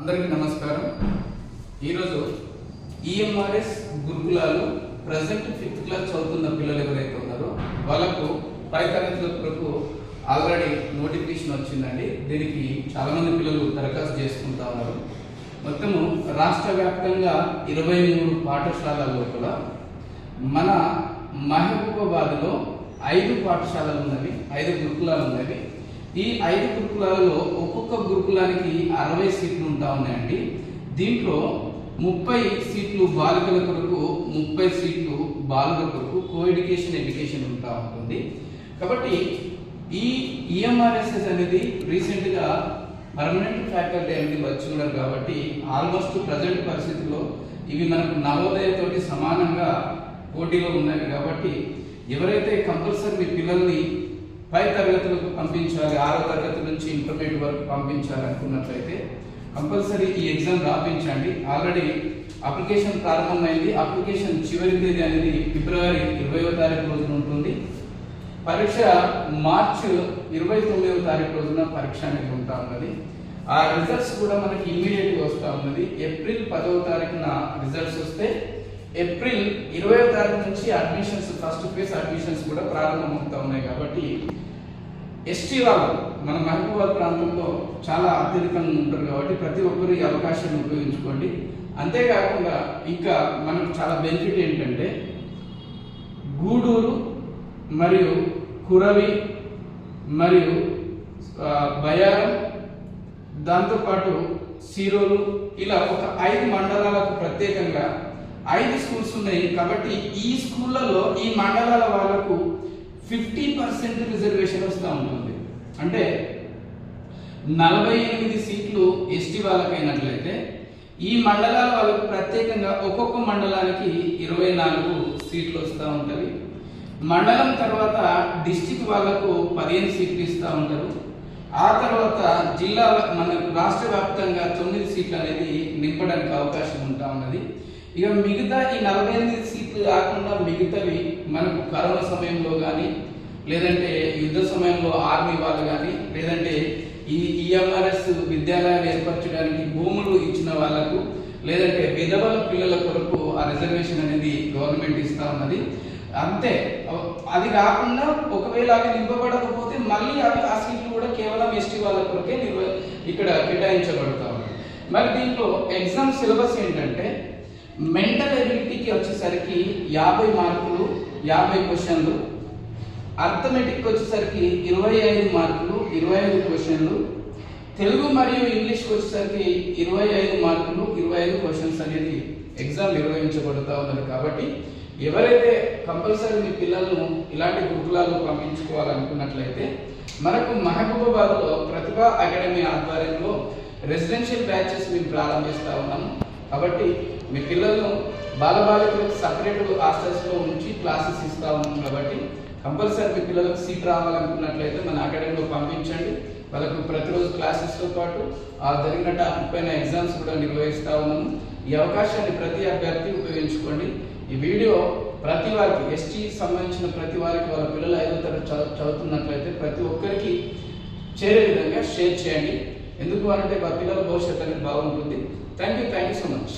అందరికీ నమస్కారం. ఈరోజు ఈఎంఆర్ఎస్ గురుకులాలు ప్రజెంట్ ఫిఫ్త్ క్లాస్ చదువుతున్న పిల్లలు ఎవరైతే ఉన్నారో వాళ్ళకు పై తరగతుల కొరకు ఆల్రెడీ నోటిఫికేషన్ వచ్చిందండి. దీనికి చాలామంది పిల్లలు దరఖాస్తు చేసుకుంటా ఉన్నారు. మొత్తము రాష్ట్ర వ్యాప్తంగా ఇరవై మూడు పాఠశాలల లోపల మన మహబూబాబాద్లో ఐదు పాఠశాలలు ఉన్నవి ఐదు గురుకులాలు ఉన్నవి. ఈ ఐదు గురుకులాలలో ఒక్కొక్క గురుకులానికి అరవై సీట్లు ఉంటా ఉన్నాయండి. దీంట్లో ముప్పై సీట్లు బాలికల కొరకు ముప్పై సీట్లు బాలుల కొరకు కో ఎడ్యుకేషన్ ఎడ్యుకేషన్ ఉంటా ఉంటుంది. కాబట్టి ఈ ఈఎంఆర్ఎస్ఎస్ అనేది రీసెంట్గా పర్మనెంట్ ఫ్యాకల్టీ అనేది వచ్చి ఉన్నారు కాబట్టి ఆల్మోస్ట్ ప్రజెంట్ పరిస్థితుల్లో ఇవి మనకు నవోదయతోటి సమానంగా పోటీలో ఉన్నాయి కాబట్టి ఎవరైతే కంపల్సరీ మీ పిల్లల్ని పై తరగతులకు పంపించాలి ఆరో తరగతి నుంచి ఇంటర్మీడియట్ వరకు పంపించాలి అనుకున్నట్లయితే కంపల్సరీ ఈ ఎగ్జామ్ రాపించండి. ఆల్రెడీ అప్లికేషన్ ప్రారంభమైంది. అప్లికేషన్ చివరి తేదీ అనేది ఫిబ్రవరి ఇరవయో తారీఖు రోజున ఉంటుంది. పరీక్ష మార్చ్ ఇరవై తొమ్మిదవ తారీఖు రోజున పరీక్ష అనేది ఉంటా ఉన్నది. ఆ రిజల్ట్స్ కూడా మనకి ఇమ్మీడియట్గా వస్తూ ఉన్నది. ఏప్రిల్ పదవ తారీఖున రిజల్ట్స్ వస్తే ఏప్రిల్ ఇరవై తారీఖు నుంచి అడ్మిషన్స్ ఫస్ట్ ఫేజ్ అడ్మిషన్స్ కూడా ప్రారంభమవుతా ఉన్నాయి కాబట్టి ఎస్టీ వాళ్ళు మన మహబూబాద్ ప్రాంతంలో చాలా అత్యధికంగా ఉంటారు కాబట్టి ప్రతి ఒక్కరు ఈ అవకాశాన్ని ఉపయోగించుకోండి. అంతేకాకుండా ఇంకా మనకు చాలా బెనిఫిట్ ఏంటంటే గూడూరు మరియు కురవి మరియు బయారం దాంతోపాటు సీరోలు ఇలా ఒక ఐదు మండలాలకు ప్రత్యేకంగా ఐదు స్కూల్స్ ఉన్నాయి. కాబట్టి ఈ స్కూళ్ళలో ఈ మండలాల వాళ్ళకు ఫిఫ్టీ పర్సెంట్ రిజర్వేషన్ వస్తూ ఉంటుంది. అంటే నలభై ఎనిమిది సీట్లు ఎస్టీ వాళ్ళకైనట్లయితే ఈ మండలాల వాళ్ళకు ప్రత్యేకంగా ఒక్కొక్క మండలానికి ఇరవై నాలుగు సీట్లు వస్తూ ఉంటాయి మండలం తర్వాత డిస్టిక్ వాళ్ళకు పదిహేను సీట్లు ఇస్తూ ఉంటారు. ఆ తర్వాత జిల్లా మన రాష్ట్ర వ్యాప్తంగా తొమ్మిది సీట్లు అనేది నింపడానికి అవకాశం ఉంటా ఉన్నది. ఇక మిగతా ఈ నలభై ఎనిమిది సీట్లు కాకుండా మిగతావి మనకు కరోనా సమయంలో కానీ లేదంటే యుద్ధ సమయంలో ఆర్మీ వాళ్ళు కానీ లేదంటే ఈ ఈఎంఆర్ఎస్ విద్యాలయాలు ఏర్పరచడానికి భూములు ఇచ్చిన వాళ్ళకు లేదంటే విధవల పిల్లల కొరకు ఆ రిజర్వేషన్ అనేది గవర్నమెంట్ ఇస్తా ఉన్నది. అంతే. అది కాకుండా ఒకవేళ అవి నింపబడకపోతే మళ్ళీ అవి ఆ సీట్లు కూడా కేవలం ఎస్టీ వాళ్ళ కొరకే ఇక్కడ కేటాయించబడతా ఉన్నాయి. మరి దీంట్లో ఎగ్జామ్ సిలబస్ ఏంటంటే మెంటల్ ఎబిలిటీకి వచ్చేసరికి యాభై మార్కులు యాభై క్వశ్చన్లు అర్థమెటిక్ వచ్చేసరికి ఇరవై ఐదు మార్కులు ఇరవై ఐదు క్వశ్చన్లు తెలుగు మరియు ఇంగ్లీష్కి వచ్చేసరికి ఇరవై ఐదు మార్కులు ఇరవై ఐదు క్వశ్చన్స్ అనేది ఎగ్జామ్ నిర్వహించబడుతూ ఉన్నది కాబట్టి ఎవరైతే కంపల్సరీ మీ పిల్లలను ఇలాంటి గురుకులాల్లో పంపించుకోవాలనుకున్నట్లయితే మనకు మహబూబాబాద్లో ప్రతిభ అకాడమీ ఆధ్వర్యంలో రెసిడెన్షియల్ బ్యాచెస్ మేము ప్రారంభిస్తూ ఉన్నాము కాబట్టి మీ పిల్లలను బాలబాలికలకు సపరేట్ హాస్టల్స్లో ఉంచి క్లాసెస్ ఇస్తూ ఉన్నాం కాబట్టి కంపల్సరీ మీ పిల్లలకు సీట్ రావాలనుకున్నట్లయితే మన అకాడమీలో పంపించండి. వాళ్ళకు ప్రతిరోజు క్లాసెస్తో పాటు ఆ జరిగిన టాపిక్ పైన ఎగ్జామ్స్ కూడా నిర్వహిస్తూ ఉన్నాము ఈ అవకాశాన్ని ప్రతి అభ్యర్థి ఉపయోగించుకోండి. ఈ వీడియో ప్రతి వారికి ఎస్టీ సంబంధించిన ప్రతి వారికి వాళ్ళ పిల్లలు ఐదో తరగతి చదువు చదువుతున్నట్లయితే ప్రతి ఒక్కరికి చేరే విధంగా షేర్ చేయండి. ఎందుకు అంటే మా పిల్లల భవిష్యత్ అనేది బాగుంటుంది. Thank you thank you so much